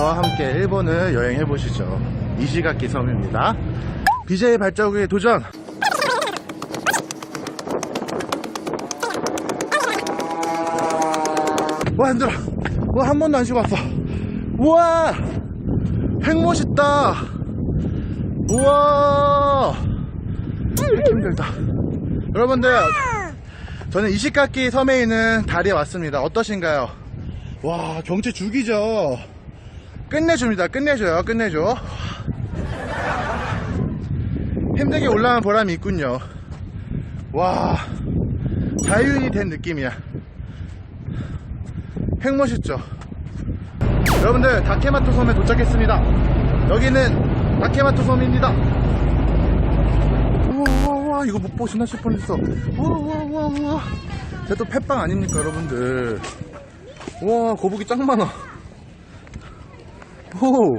저와 함께 일본을 여행해 보시죠. 이시가키 섬입니다. BJ 발자국의 도전! 와 힘들어 와한 번도 안 쉬고 왔어. 우와! 핵 멋있다! 우와! 이렇게 힘들다. 여러분들 저는 이시카키 섬에 있는 다리에 왔습니다. 어떠신가요? 와 경치 죽이죠 끝내줍니다 끝내줘요 끝내줘 힘들게 올라간 보람이 있군요 와 자유인이 된 느낌이야 핵 멋있죠? 여러분들 다케마토 섬에 도착했습니다. 여기는 다케마토 섬입니다. 우와 이거 못 보시나 싶을 뻔했어. 우와 우와 우와 우와. 제가 또 펫빵 아닙니까 여러분들. 우와 거북이 짱 많아. 오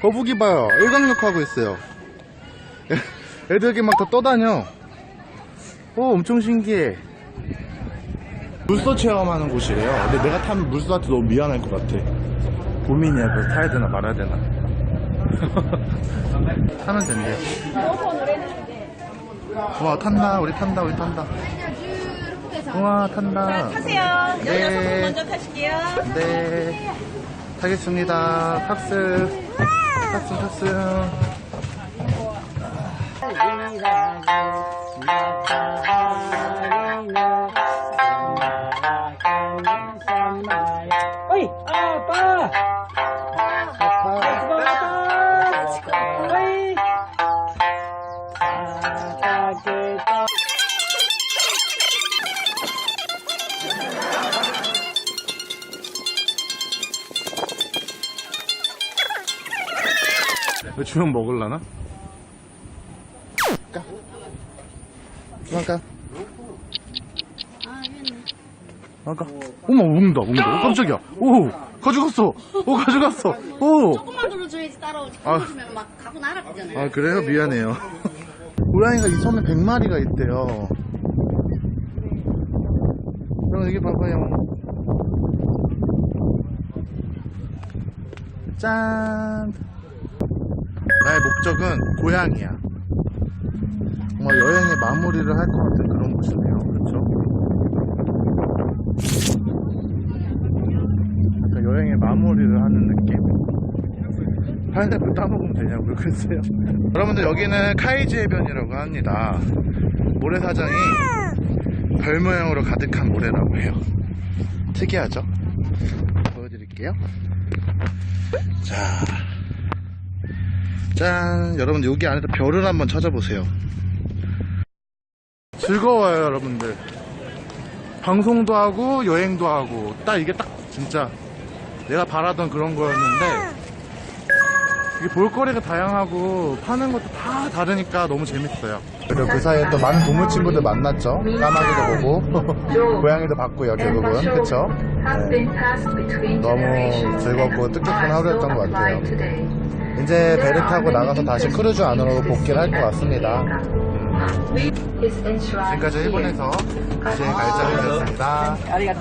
거북이 봐요. 일광욕 하고 있어요. 애들이 막 다 떠다녀. 오 엄청 신기해. 물소 체험하는 곳이래요. 근데 내가 타면 물소한테 너무 미안할 것 같아. 고민이야. 그래서 타야 되나 말아야 되나. 타면 된대. 와, 탄다. 우리 탄다. 우리 탄다. 우와, 탄다. 타세요. 네. 분 먼저 타실게요. 네. 타겠습니다. 탑승. 탑승, 탑승. 주면 먹을라나? 까. 그만 까. 아, 까. 어머, 운다, 운다. 어, 깜짝이야. 오, 가져갔어. 오, 가져갔어. 오. 조금만 눌러줘야지 따라오지. 아. 눌러주면 막 가고 날아가잖아요. 아, 그래요? 미안해요. 고양이가 이 섬에 100마리가 있대요. 그럼 여기 봐봐요. 짠! 나의 목적은 고향이야. 정말 여행의 마무리를 할 것 같은 그런 곳이네요. 그렇죠? 약간 여행의 마무리를 하는 느낌? 파인애플 따먹으면 되냐고요, 글쎄요. 여러분들, 여기는 카이지 해변이라고 합니다. 모래사장이 별 모양으로 가득한 모래라고 해요. 특이하죠? 보여드릴게요. 자. 짠! 여러분들, 여기 안에서 별을 한번 찾아보세요. 즐거워요, 여러분들. 방송도 하고, 여행도 하고, 딱 이게 딱 진짜 내가 바라던 그런 거였는데, 이게 볼거리가 다양하고 파는 것도 다 다르니까 너무 재밌어요. 그리고 그 사이에 또 많은 동물 친구들 만났죠. 까마귀도 보고 고양이도 봤고요. 결국은 그쵸? 네. 너무 즐겁고 뜻깊은 하루였던 것 같아요. 이제 배를 타고 나가서 다시 크루즈 안으로 복귀를 할 것 같습니다. 지금까지 일본에서 BJ 발자국이었습니다. 아리가또.